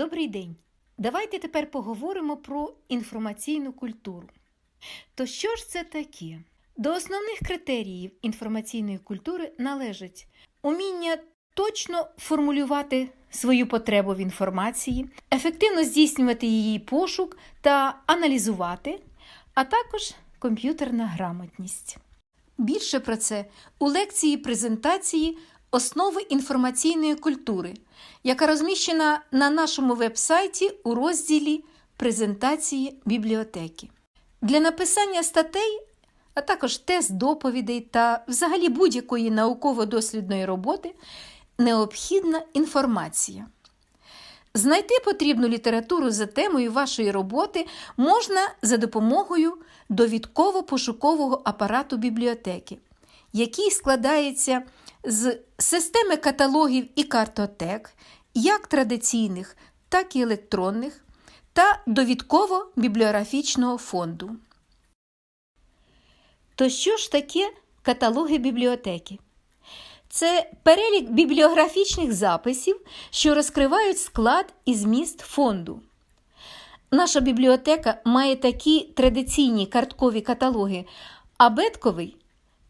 Добрий день! Давайте тепер поговоримо про інформаційну культуру. То що ж це таке? До основних критеріїв інформаційної культури належить уміння точно формулювати свою потребу в інформації, ефективно здійснювати її пошук та аналізувати, а також комп'ютерна грамотність. Більше про це у лекції презентації Основи інформаційної культури, яка розміщена на нашому веб-сайті у розділі Презентації бібліотеки. Для написання статей, а також тест доповідей та взагалі будь-якої науково-дослідної роботи необхідна інформація. Знайти потрібну літературу за темою вашої роботи можна за допомогою довідково-пошукового апарату бібліотеки, який складається системи каталогів і картотек, як традиційних, так і електронних, та довідково-бібліографічного фонду. То що ж таке каталоги бібліотеки? Це перелік бібліографічних записів, що розкривають склад і зміст фонду. Наша бібліотека має такі традиційні карткові каталоги абетковий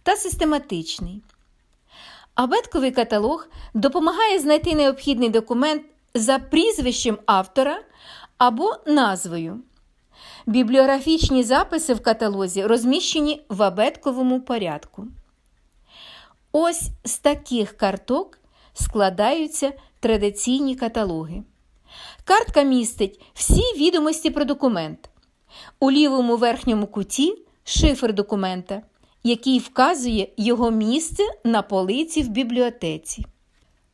та систематичний. Абетковий каталог допомагає знайти необхідний документ за прізвищем автора або назвою. Бібліографічні записи в каталозі розміщені в абетковому порядку. Ось з таких карток складаються традиційні каталоги. Картка містить всі відомості про документ. У лівому верхньому куті шифр документа, який вказує його місце на полиці в бібліотеці.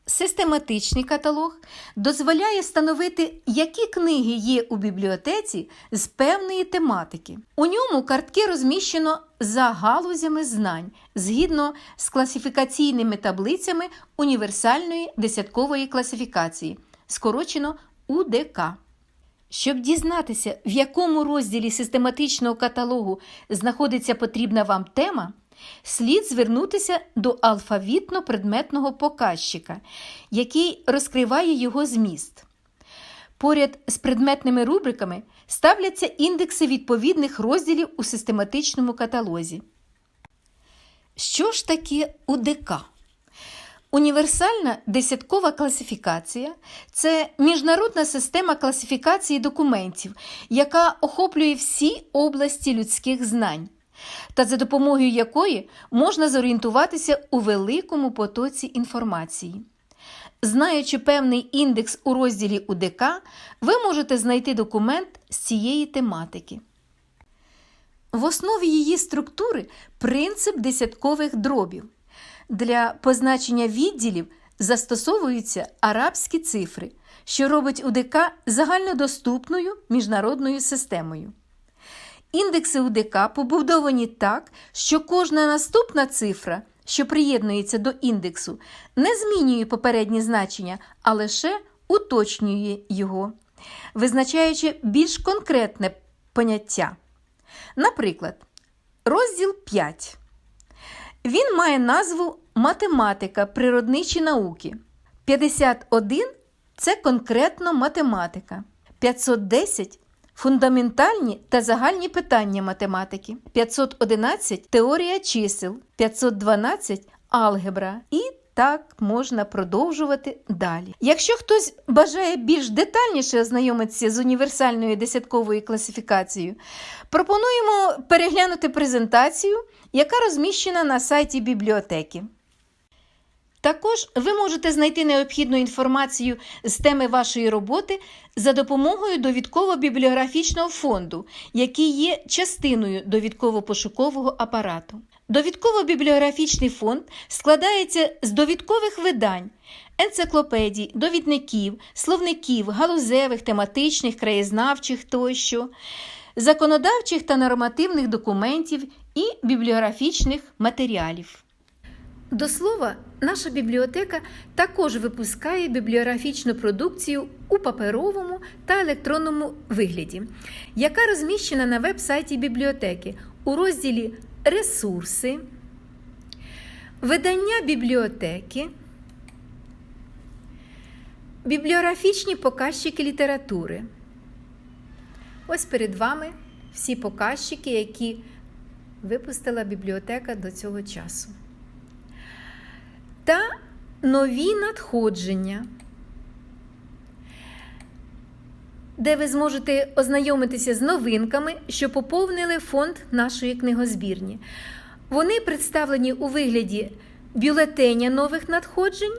Систематичний каталог дозволяє встановити, які книги є у бібліотеці з певної тематики. У ньому картки розміщено за галузями знань згідно з класифікаційними таблицями універсальної десяткової класифікації, скорочено УДК. Щоб дізнатися, в якому розділі систематичного каталогу знаходиться потрібна вам тема, слід звернутися до алфавітно-предметного показчика, який розкриває його зміст. Поряд з предметними рубриками ставляться індекси відповідних розділів у систематичному каталозі. Що ж таке УДК? Універсальна десяткова класифікація це міжнародна система класифікації документів, яка охоплює всі області людських знань, та за допомогою якої можна зорієнтуватися у великому потоці інформації. Знаючи певний індекс у розділі УДК, ви можете знайти документ з цієї тематики. В основі її структури принцип десяткових дробів. Для позначення відділів застосовуються арабські цифри, що робить УДК загальнодоступною міжнародною системою. Індекси УДК побудовані так, що кожна наступна цифра, що приєднується до індексу, не змінює попереднє значення, а лише уточнює його, визначаючи більш конкретне поняття. Наприклад, розділ 5. Він має назву Математика, природничі науки. 51 це конкретно математика. 510 фундаментальні та загальні питання математики. 511 теорія чисел, 512 алгебра і так можна продовжувати далі. Якщо хтось бажає більш детальніше ознайомитися з універсальною десятковою класифікацією, пропонуємо переглянути презентацію, яка розміщена на сайті бібліотеки. Також ви можете знайти необхідну інформацію з теми вашої роботи за допомогою довідково-бібліографічного фонду, який є частиною довідково-пошукового апарату. Довідково-бібліографічний фонд складається з довідкових видань, енциклопедій, довідників, словників, галузевих, тематичних, краєзнавчих тощо, законодавчих та нормативних документів і бібліографічних матеріалів. До слова, наша бібліотека також випускає бібліографічну продукцію у паперовому та електронному вигляді, яка розміщена на веб-сайті бібліотеки у розділі Ресурси, видання бібліотеки, Бібліографічні показчики літератури. Ось перед вами всі показчики, які випустила бібліотека до цього часу. Та нові надходження, де ви зможете ознайомитися з новинками, що поповнили фонд нашої книгозбірні. Вони представлені у вигляді бюлетеня нових надходжень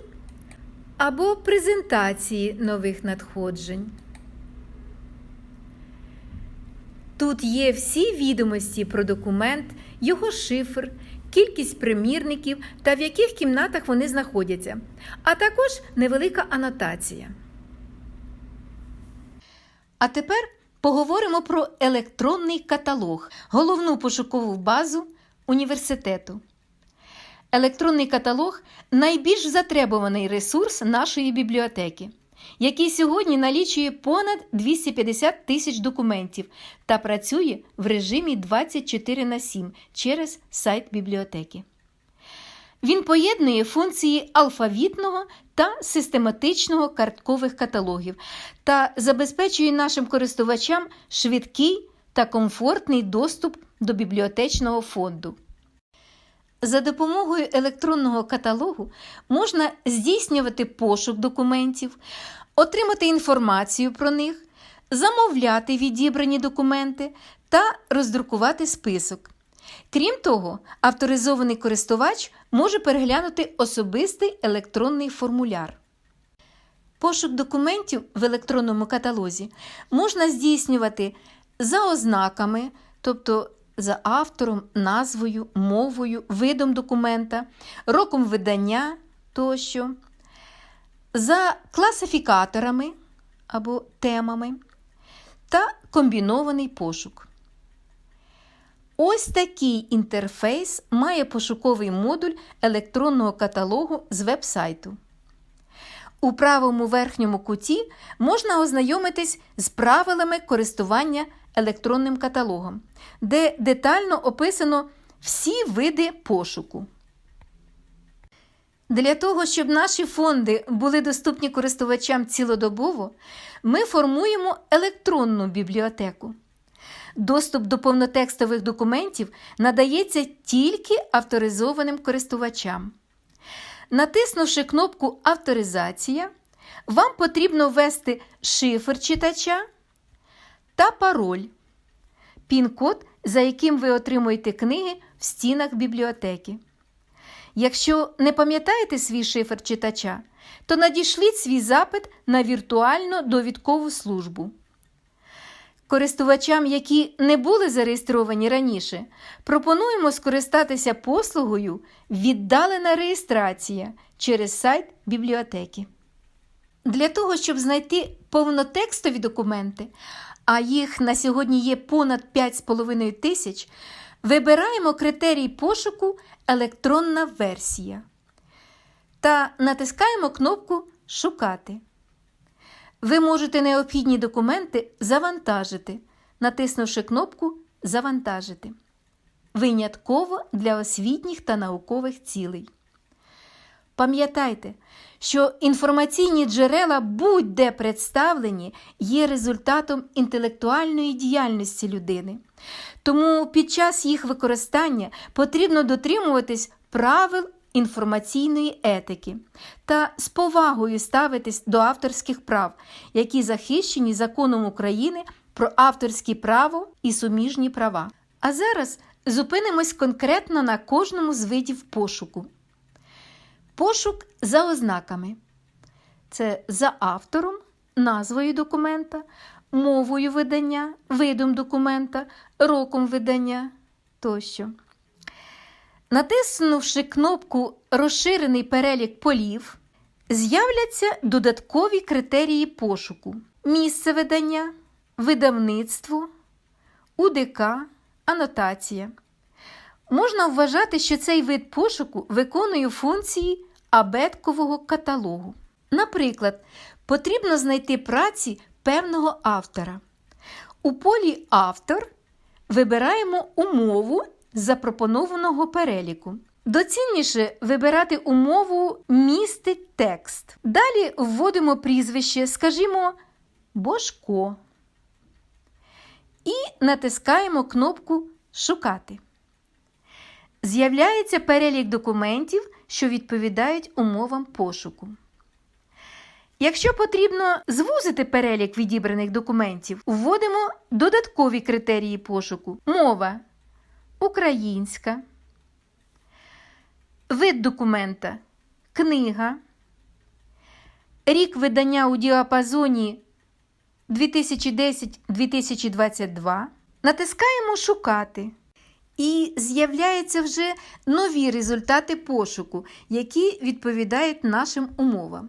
або презентації нових надходжень. Тут є всі відомості про документ, його шифр, кількість примірників та в яких кімнатах вони знаходяться, а також невелика анотація. А тепер поговоримо про електронний каталог, головну пошукову базу університету. Електронний каталог найбільш затребуваний ресурс нашої бібліотеки, який сьогодні налічує понад 250 тисяч документів та працює в режимі 24 на 7 через сайт бібліотеки. Він поєднує функції алфавітного та систематичного карткових каталогів та забезпечує нашим користувачам швидкий та комфортний доступ до бібліотечного фонду. За допомогою електронного каталогу можна здійснювати пошук документів, отримати інформацію про них, замовляти відібрані документи та роздрукувати список. Крім того, авторизований користувач може переглянути особистий електронний формуляр. Пошук документів в електронному каталозі можна здійснювати за ознаками, тобто за автором, назвою, мовою, видом документа, роком видання тощо, за класифікаторами або темами та комбінований пошук. Ось такий інтерфейс має пошуковий модуль електронного каталогу з веб-сайту. У правому верхньому куті можна ознайомитись з правилами користування електронним каталогом, де детально описано всі види пошуку. Для того, щоб наші фонди були доступні користувачам цілодобово, ми формуємо електронну бібліотеку. Доступ до повнотекстових документів надається тільки авторизованим користувачам. Натиснувши кнопку Авторизація, вам потрібно ввести шифр читача та пароль, пін-код, за яким ви отримуєте книги в стінах бібліотеки. Якщо не пам'ятаєте свій шифр читача, то надішліть свій запит на віртуальну довідкову службу. Користувачам, які не були зареєстровані раніше, пропонуємо скористатися послугою Віддалена реєстрація через сайт бібліотеки. Для того, щоб знайти повнотекстові документи, а їх на сьогодні є понад 5,5 тисяч, вибираємо критерій пошуку Електронна версія та натискаємо кнопку Шукати. Ви можете необхідні документи завантажити, натиснувши кнопку Завантажити. Винятково для освітніх та наукових цілей. Пам'ятайте, що інформаційні джерела будь-де представлені є результатом інтелектуальної діяльності людини. Тому під час їх використання потрібно дотримуватись правил інформаційної етики та з повагою ставитись до авторських прав, які захищені законом України про авторське право і суміжні права. А зараз зупинимось конкретно на кожному з видів пошуку. Пошук за ознаками. Це за автором, назвою документа, мовою видання, видом документа, роком видання тощо. Натиснувши кнопку Розширений перелік полів, з'являться додаткові критерії пошуку: місце видання, видавництво, УДК, анотація. Можна вважати, що цей вид пошуку виконує функції абеткового каталогу. Наприклад, потрібно знайти праці певного автора. У полі Автор вибираємо умову запропонованого переліку. Доцільніше вибирати умову містить текст. Далі вводимо прізвище, скажімо, Бошко. І натискаємо кнопку Шукати. З'являється перелік документів, що відповідають умовам пошуку. Якщо потрібно звузити перелік відібраних документів, вводимо додаткові критерії пошуку: мова українська, вид документа книга, рік видання у діапазоні 2010-2022. Натискаємо Шукати. І з'являються вже нові результати пошуку, які відповідають нашим умовам.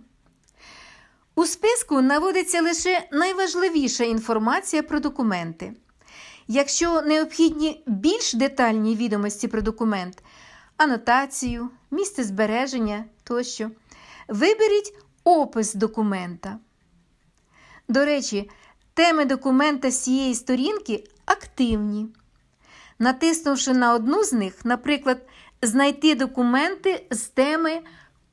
У списку наводиться лише найважливіша інформація про документи. Якщо необхідні більш детальні відомості про документ, анотацію, місце збереження тощо, виберіть опис документа. До речі, теми документа з цієї сторінки активні. Натиснувши на одну з них, наприклад, знайти документи з теми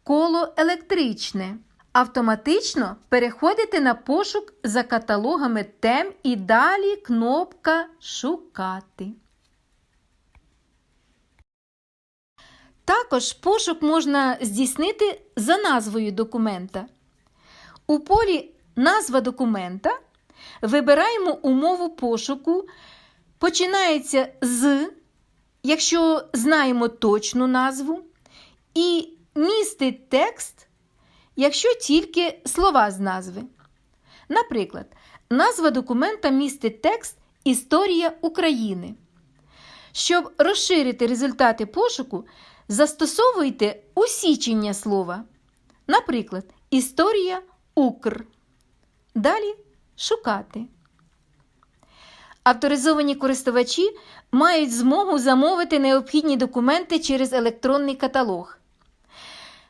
коло електричне, автоматично переходите на пошук за каталогами тем і далі кнопка Шукати. Також пошук можна здійснити за назвою документа. У полі Назва документа вибираємо умову пошуку. Починається з, якщо знаємо точну назву, і містить текст, якщо тільки слова з назви. Наприклад, назва документа містить текст Історія України. Щоб розширити результати пошуку, застосовуйте усічення слова. Наприклад, Історія Укр. Далі шукати. Авторизовані користувачі мають змогу замовити необхідні документи через електронний каталог.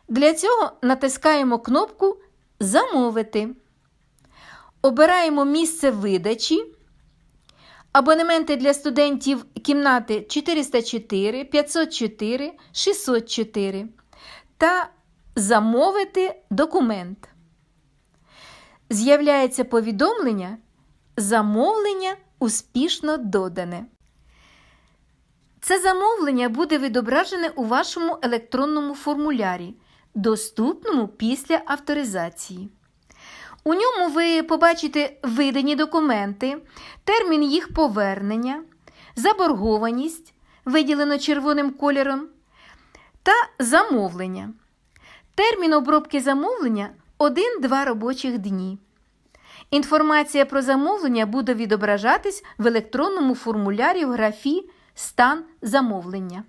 Для цього натискаємо кнопку Замовити. Обираємо місце видачі. Абонементи для студентів кімнати 404, 504, 604 та Замовити документ. З'являється повідомлення Замовлення успішно додане. Це замовлення буде відображене у вашому електронному формулярі, доступному після авторизації. У ньому ви побачите видані документи, термін їх повернення, заборгованість, виділено червоним кольором, та замовлення. Термін обробки замовлення 1-2 робочих дні. Інформація про замовлення буде відображатись в електронному формулярі в графі Стан замовлення.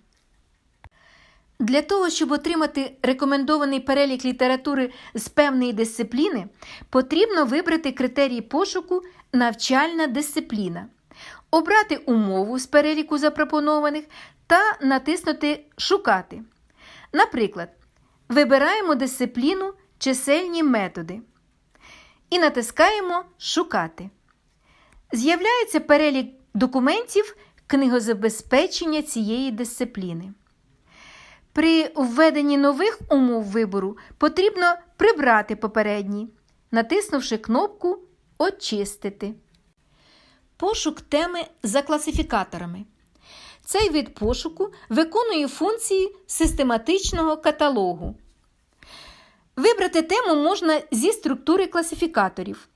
Для того, щоб отримати рекомендований перелік літератури з певної дисципліни, потрібно вибрати критерії пошуку Навчальна дисципліна, обрати умову з переліку запропонованих та натиснути Шукати. Наприклад, вибираємо дисципліну Чисельні методи і натискаємо Шукати. З'являється перелік документів книгозабезпечення цієї дисципліни. При введенні нових умов вибору потрібно прибрати попередні, натиснувши кнопку Очистити. Пошук теми за класифікаторами. Цей вид пошуку виконує функції систематичного каталогу. Вибрати тему можна зі структури класифікаторів.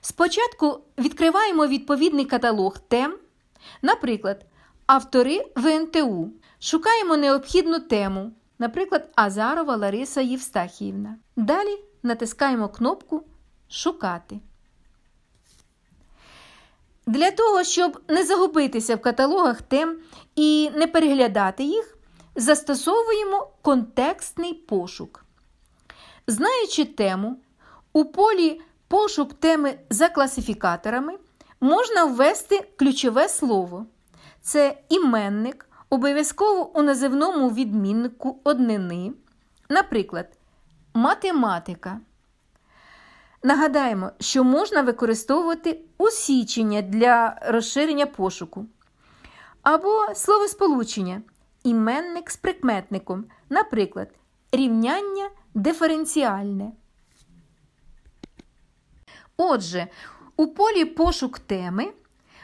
Спочатку відкриваємо відповідний каталог тем, наприклад, автори ВНТУ. Шукаємо необхідну тему, наприклад, Азарова Лариса Євстахіївна. Далі натискаємо кнопку Шукати. Для того, щоб не загубитися в каталогах тем і не переглядати їх, застосовуємо контекстний пошук. Знаючи тему, у полі пошук теми за класифікаторами можна ввести ключове слово. Це іменник, обов'язково у називному відміннику однини, наприклад, математика. Нагадаємо, що можна використовувати усічення для розширення пошуку. Або словосполучення іменник з прикметником Наприклад, рівняння диференціальне. Отже, у полі пошук теми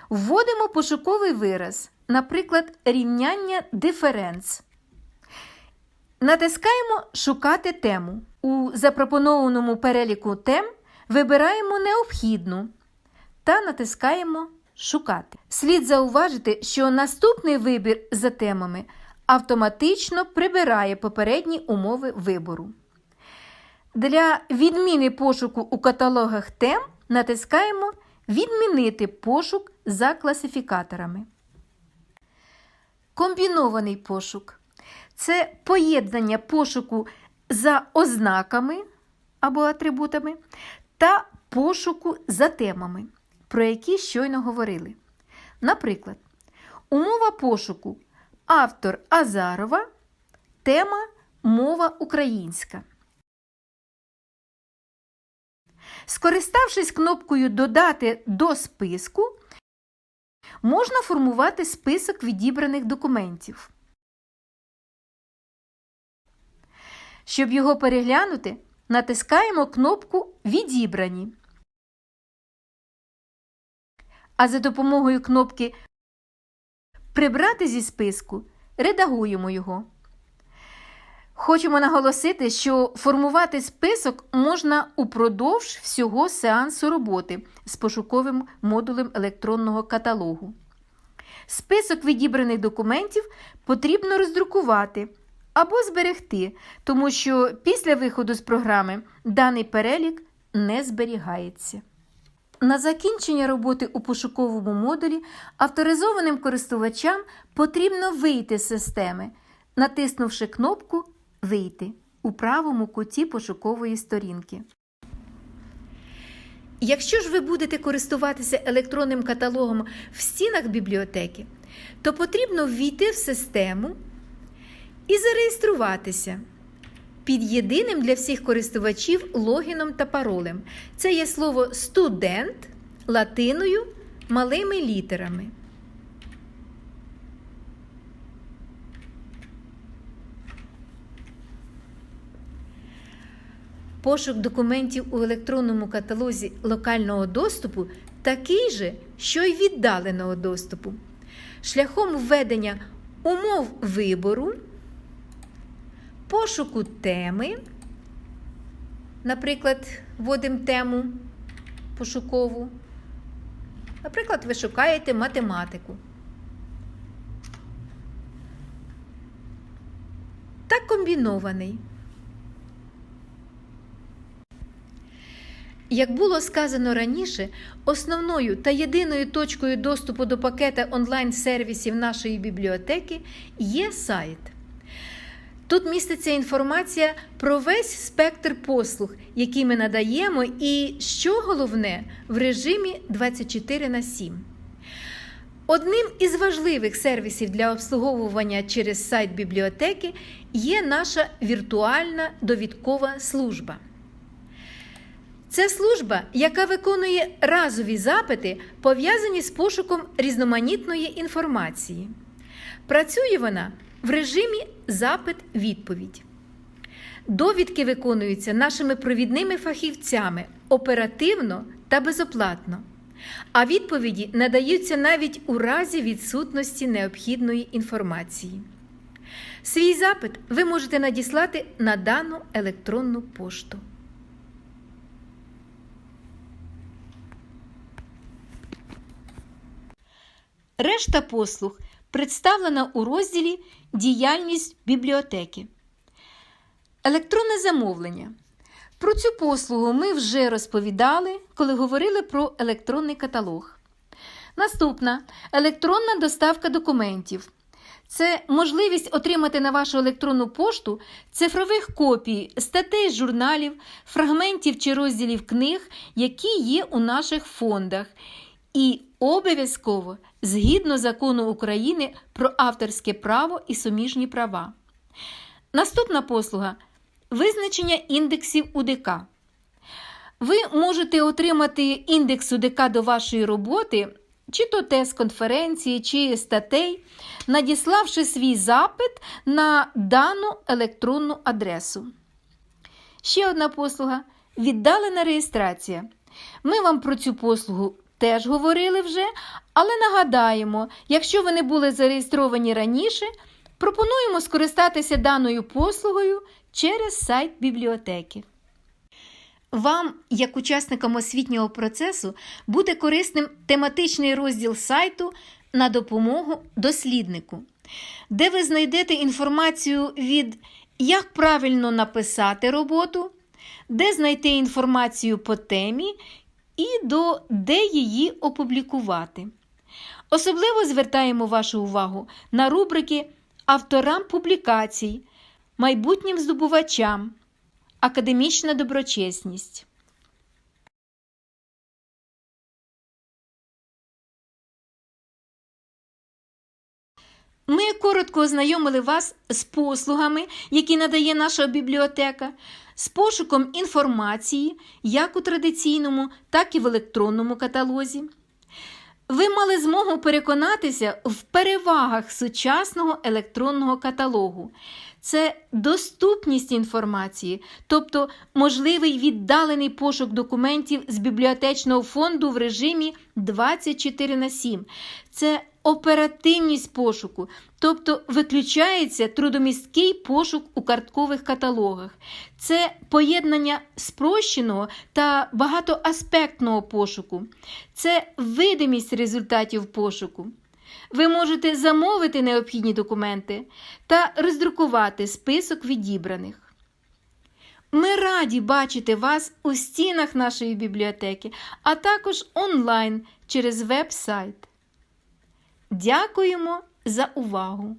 вводимо пошуковий вираз, наприклад, рівняння диференц. Натискаємо Шукати тему. У запропонованому переліку тем вибираємо необхідну та натискаємо Шукати. Слід зауважити, що наступний вибір за темами автоматично прибирає попередні умови вибору. Для відміни пошуку у каталогах тем натискаємо Відмінити пошук за класифікаторами. Комбінований пошук це поєднання пошуку за ознаками або атрибутами та пошуку за темами, про які щойно говорили. Наприклад, умова пошуку автор Азарова, тема мова українська. Скориставшись кнопкою Додати до списку, можна формувати список відібраних документів. Щоб його переглянути, натискаємо кнопку Відібрані. А за допомогою кнопки Прибрати зі списку редагуємо його. Хочемо наголосити, що формувати список можна упродовж всього сеансу роботи з пошуковим модулем електронного каталогу. Список відібраних документів потрібно роздрукувати або зберегти, тому що після виходу з програми даний перелік не зберігається. На закінчення роботи у пошуковому модулі авторизованим користувачам потрібно вийти з системи, натиснувши кнопку Вийти у правому куті пошукової сторінки. Якщо ж ви будете користуватися електронним каталогом в стінах бібліотеки, то потрібно ввійти в систему і зареєструватися під єдиним для всіх користувачів логіном та паролем. Це є слово студент латиною малими літерами. Пошук документів у електронному каталозі локального доступу такий же, що й віддаленого доступу. Шляхом введення умов вибору, пошуку теми, наприклад, вводимо тему пошукову. Наприклад, ви шукаєте математику. Та комбінований. Як було сказано раніше, основною та єдиною точкою доступу до пакета онлайн-сервісів нашої бібліотеки є сайт. Тут міститься інформація про весь спектр послуг, які ми надаємо, і, що головне, в режимі 24 на 7. Одним із важливих сервісів для обслуговування через сайт бібліотеки є наша віртуальна довідкова служба. Це служба, яка виконує разові запити, пов'язані з пошуком різноманітної інформації. Працює вона в режимі запит-відповідь. Довідки виконуються нашими провідними фахівцями оперативно та безоплатно, а відповіді надаються навіть у разі відсутності необхідної інформації. Свій запит ви можете надіслати на дану електронну пошту. Решта послуг представлена у розділі Діяльність бібліотеки. Електронне замовлення. Про цю послугу ми вже розповідали, коли говорили про електронний каталог. Наступна електронна доставка документів. Це можливість отримати на вашу електронну пошту цифрових копій статей журналів, фрагментів чи розділів книг, які є у наших фондах, і обов'язково згідно закону України про авторське право і суміжні права. Наступна послуга визначення індексів УДК. Ви можете отримати індекс УДК до вашої роботи чи то тест конференції, чи статей, надіславши свій запит на дану електронну адресу. Ще одна послуга віддалена реєстрація. Ми вам про цю послугу теж говорили вже, але нагадаємо, якщо ви не були зареєстровані раніше, пропонуємо скористатися даною послугою через сайт бібліотеки. Вам, як учасникам освітнього процесу, буде корисним тематичний розділ сайту на допомогу досліднику, де ви знайдете інформацію від як правильно написати роботу, де знайти інформацію по темі і до де її опублікувати. Особливо звертаємо вашу увагу на рубрики авторам публікацій, майбутнім здобувачам, академічна доброчесність. Ми коротко ознайомили вас з послугами, які надає наша бібліотека, з пошуком інформації як у традиційному, так і в електронному каталозі. Ви мали змогу переконатися в перевагах сучасного електронного каталогу. Це доступність інформації, тобто можливий віддалений пошук документів з бібліотечного фонду в режимі 24 на 7. Це оперативність пошуку, тобто виключається трудомісткий пошук у карткових каталогах. Це поєднання спрощеного та багатоаспектного пошуку. Це видимість результатів пошуку. Ви можете замовити необхідні документи та роздрукувати список відібраних. Ми раді бачити вас у стінах нашої бібліотеки, а також онлайн через веб-сайт. Дякуємо за увагу!